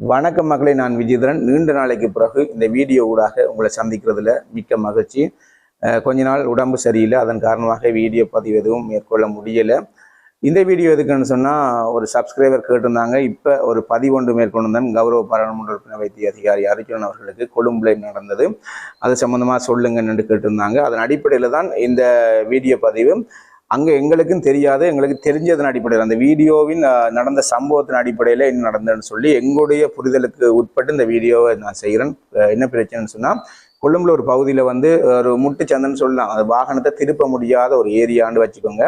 வணக்கம் மக்களை நான் விஜயதரன். நீண்ட நாளைக்கு பிறகு இந்த வீடியோ ஊடாக உங்களை சந்திக்கிறதுல மிக்க மகிழ்ச்சி. கொஞ்ச நாள் உடம்பு சரியில்லை. அதன் காரணமாக வீடியோ பதிவு எதுவும் மேற்கொள்ள முடியலை. இந்த வீடியோ எதுக்குன்னு சொன்னால் ஒரு சப்ஸ்கிரைபர் கேட்டிருந்தாங்க. இப்போ ஒரு பதிவொன்று மேற்கொண்டு கௌரவ பாராளுமன்ற உறுப்பினர் வைத்திய அதிகாரி அர்ஜுனன் அவர்களுக்கு கொழும்புல நடந்தது. அது சம்மந்தமாக சொல்லுங்கன்னு கேட்டிருந்தாங்க. அதன் அடிப்படையில் தான் இந்த வீடியோ பதிவு. அங்கே எங்களுக்கும் தெரியாது எங்களுக்கு தெரிஞ்சதன் அடிப்படையில் அந்த வீடியோவின் நடந்த சம்பவத்தின் அடிப்படையில் என்ன நடந்ததுன்னு சொல்லி எங்களுடைய புரிதலுக்கு உட்பட்டு இந்த வீடியோவை நான் செய்கிறேன். என்ன பிரச்சனைன்னு சொன்னால் கொழும்புல ஒரு பகுதியில் வந்து ஒரு முட்டுச்சந்தன்னு சொல்லலாம். அது வாகனத்தை திருப்ப முடியாத ஒரு ஏரியான்னு வச்சுக்கோங்க.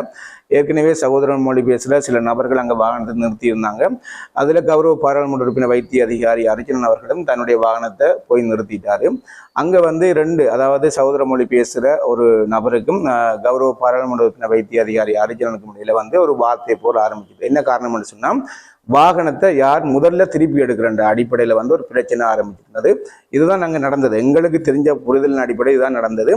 ஏற்கனவே சகோதரன் மொழி பேசுகிற சில நபர்கள் அங்கே வாகனத்தை நிறுத்தியிருந்தாங்க. அதில் கௌரவ பாராளுமன்ற உறுப்பினர் வைத்திய அதிகாரி அர்ஜுனன் அவர்களும் தன்னுடைய வாகனத்தை போய் நிறுத்திட்டாரு. அங்கே வந்து ரெண்டு அதாவது சகோதர மொழி பேசுகிற ஒரு நபருக்கும் கௌரவ பாராளுமன்ற உறுப்பினர் வைத்திய அதிகாரி அர்ஜுனனுக்கும் இடையில வந்து ஒரு வார்த்தை போல் ஆரம்பிக்குது. என்ன காரணம்னு சொன்னால் வாகனத்தை யார் முதல்ல திருப்பி எடுக்கிறன்ற அடிப்படையில் வந்து ஒரு பிரச்சனை ஆரம்பிச்சிருந்தது. இதுதான் நாங்கள் நடந்தது. எங்களுக்கு தெரிஞ்ச புரிதலின் அடிப்படை இதுதான் நடந்தது.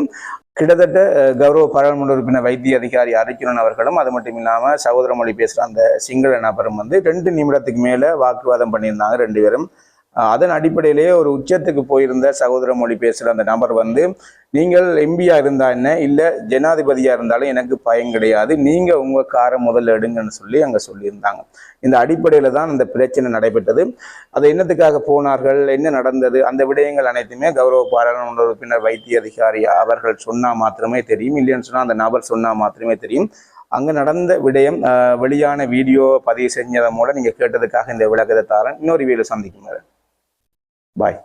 கிட்டத்தட்ட கௌரவ பாராளுமன்ற உறுப்பினர் வைத்திய அதிகாரி அரிக்கிரன் அவர்களும் அது மட்டும் இல்லாமல் சகோதர மொழி பேசுகிற அந்த சிங்கள நபரும் வந்து ரெண்டு நிமிடத்துக்கு மேலே வாக்குவாதம் பண்ணியிருந்தாங்க ரெண்டு பேரும். அதன் அடிப்படையிலேயே ஒரு உச்சத்துக்கு போயிருந்த சகோதர மொழி பேசுகிற அந்த நபர் வந்து நீங்கள் எம்பியா இருந்தா என்ன? இல்லை ஜனாதிபதியா இருந்தாலும் எனக்கு பயம் கிடையாது. நீங்க உங்க காரை முதல்ல எடுங்கன்னு சொல்லி அங்க சொல்லியிருந்தாங்க. இந்த அடிப்படையில தான் இந்த பிரச்சனை நடைபெற்றது. அது என்னத்துக்காக போனார்கள்? என்ன நடந்தது? அந்த விடயங்கள் அனைத்துமே கௌரவ பாராளுமன்ற உறுப்பினர் வைத்திய அதிகாரி அவர்கள் சொன்னா மாத்திரமே தெரியும். இல்லைன்னு சொன்னா அந்த நபர் சொன்னா மாத்திரமே தெரியும். அங்கே நடந்த விடயம் வெளியான வீடியோ பதிவு செஞ்சதன் மூலம் நீங்கள் கேட்டதுக்காக இந்த விளக்கத்தை தாரேன். இன்னொரு வீடியோ சந்திக்கும் பாய்